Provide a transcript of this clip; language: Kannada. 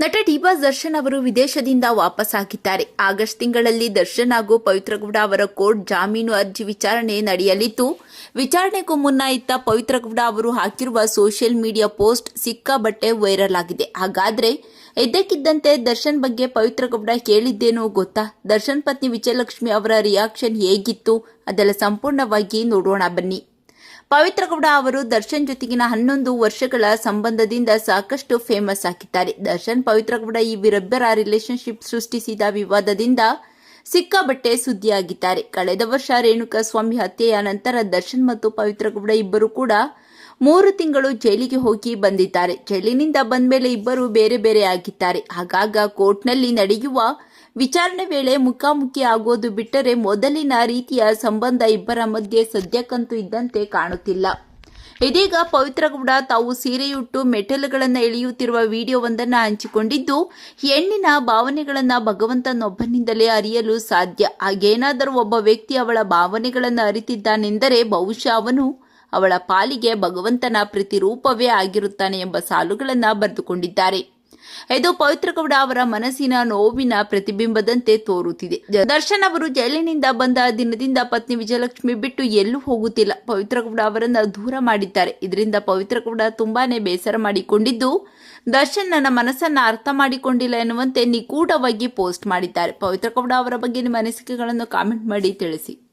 ನಟ ಡಿಬಾಸ್ ದರ್ಶನ್ ಅವರು ವಿದೇಶದಿಂದ ವಾಪಸ್ ಆಗಿದ್ದಾರೆ ಆಗಸ್ಟ್ ತಿಂಗಳಲ್ಲಿ ದರ್ಶನ್ ಹಾಗೂ ಪವಿತ್ರಗೌಡ ಅವರ ಕೋರ್ಟ್ ಜಾಮೀನು ಅರ್ಜಿ ವಿಚಾರಣೆ ನಡೆಯಲಿದ್ದು, ವಿಚಾರಣೆಗೂ ಮುನ್ನ ಇತ್ತ ಪವಿತ್ರಗೌಡ ಅವರು ಹಾಕಿರುವ ಸೋಷಿಯಲ್ ಮೀಡಿಯಾ ಪೋಸ್ಟ್ ಸಿಕ್ಕಾಬಟ್ಟೆ ವೈರಲ್ ಆಗಿದೆ ಹಾಗಾದ್ರೆ ಇದ್ದಕ್ಕಿದ್ದಂತೆ ದರ್ಶನ್ ಬಗ್ಗೆ ಪವಿತ್ರಗೌಡ ಕೇಳಿದ್ದೇನೋ ಗೊತ್ತಾ? ದರ್ಶನ್ ಪತ್ನಿ ವಿಜಯಲಕ್ಷ್ಮಿ ಅವರ ರಿಯಾಕ್ಷನ್ ಹೇಗಿತ್ತು? ಅದೆಲ್ಲ ಸಂಪೂರ್ಣವಾಗಿ ನೋಡೋಣ ಬನ್ನಿ. ಪವಿತ್ರಗೌಡ ಅವರು ದರ್ಶನ್ ಜೊತೆಗಿನ ಹನ್ನೊಂದು ವರ್ಷಗಳ ಸಂಬಂಧದಿಂದ ಸಾಕಷ್ಟು ಫೇಮಸ್ ಆಗಿದ್ದಾರೆ. ದರ್ಶನ್ ಪವಿತ್ರಗೌಡ ಈ ವಿರಬ್ಬರ ರಿಲೇಶನ್ಶಿಪ್ ಸೃಷ್ಟಿಸಿದ ವಿವಾದದಿಂದ ಸಿಕ್ಕಾಬಟ್ಟೆ ಸುದ್ದಿಯಾಗಿದ್ದಾರೆ. ಕಳೆದ ವರ್ಷ ರೇಣುಕಾ ಸ್ವಾಮಿ ಹತ್ಯೆಯ ನಂತರ ದರ್ಶನ್ ಮತ್ತು ಪವಿತ್ರಗೌಡ ಇಬ್ಬರು ಕೂಡ ಮೂರು ತಿಂಗಳು ಜೈಲಿಗೆ ಹೋಗಿ ಬಂದಿದ್ದಾರೆ. ಜೈಲಿನಿಂದ ಬಂದ ಮೇಲೆ ಇಬ್ಬರು ಬೇರೆ ಬೇರೆ ಆಗಿದ್ದಾರೆ. ಆಗಾಗ ಕೋರ್ಟ್ನಲ್ಲಿ ನಡೆಯುವ ವಿಚಾರಣೆ ವೇಳೆ ಮುಖಾಮುಖಿ ಆಗೋದು ಬಿಟ್ಟರೆ ಮೊದಲಿನ ರೀತಿಯ ಸಂಬಂಧ ಇಬ್ಬರ ಮಧ್ಯೆ ಸದ್ಯಕ್ಕಂತೂ ಇದ್ದಂತೆ ಕಾಣುತ್ತಿಲ್ಲ. ಇದೀಗ ಪವಿತ್ರಗೌಡ ತಾವು ಸೀರೆಯುಟ್ಟು ಮೆಟಲ್ಗಳನ್ನು ಎಳೆಯುತ್ತಿರುವ ವಿಡಿಯೋವೊಂದನ್ನು ಹಂಚಿಕೊಂಡಿದ್ದು, ಹೆಣ್ಣಿನ ಭಾವನೆಗಳನ್ನು ಭಗವಂತನೊಬ್ಬನಿಂದಲೇ ಅರಿಯಲು ಸಾಧ್ಯ. ಹಾಗೇನಾದರೂ ಒಬ್ಬ ವ್ಯಕ್ತಿ ಅವಳ ಭಾವನೆಗಳನ್ನು ಅರಿತಿದ್ದಾನೆಂದರೆ ಬಹುಶಃ ಅವನು ಅವಳ ಪಾಲಿಗೆ ಭಗವಂತನ ಪ್ರತಿರೂಪವೇ ಆಗಿರುತ್ತಾನೆ ಎಂಬ ಸಾಲುಗಳನ್ನು ಬರೆದುಕೊಂಡಿದ್ದಾರೆ. ಇದು ಪವಿತ್ರಗೌಡ ಅವರ ಮನಸ್ಸಿನ ನೋವಿನ ಪ್ರತಿಬಿಂಬದಂತೆ ತೋರುತ್ತಿದೆ. ದರ್ಶನ್ ಅವರು ಜೈಲಿನಿಂದ ಬಂದ ದಿನದಿಂದ ಪತ್ನಿ ವಿಜಯಲಕ್ಷ್ಮಿ ಬಿಟ್ಟು ಎಲ್ಲೂ ಹೋಗುತ್ತಿಲ್ಲ. ಪವಿತ್ರಗೌಡ ಅವರನ್ನ ದೂರ ಮಾಡಿದ್ದಾರೆ. ಇದರಿಂದ ಪವಿತ್ರಗೌಡ ತುಂಬಾನೇ ಬೇಸರ ಮಾಡಿಕೊಂಡಿದ್ದು ದರ್ಶನ್ ನನ್ನ ಮನಸ್ಸನ್ನ ಅರ್ಥ ಮಾಡಿಕೊಂಡಿಲ್ಲ ಎನ್ನುವಂತೆ ನಿಗೂಢವಾಗಿ ಪೋಸ್ಟ್ ಮಾಡಿದ್ದಾರೆ. ಪವಿತ್ರಗೌಡ ಅವರ ಬಗ್ಗೆ ನಿಮ್ಮ ಅನಿಸಿಕೆಗಳನ್ನು ಕಾಮೆಂಟ್ ಮಾಡಿ ತಿಳಿಸಿ.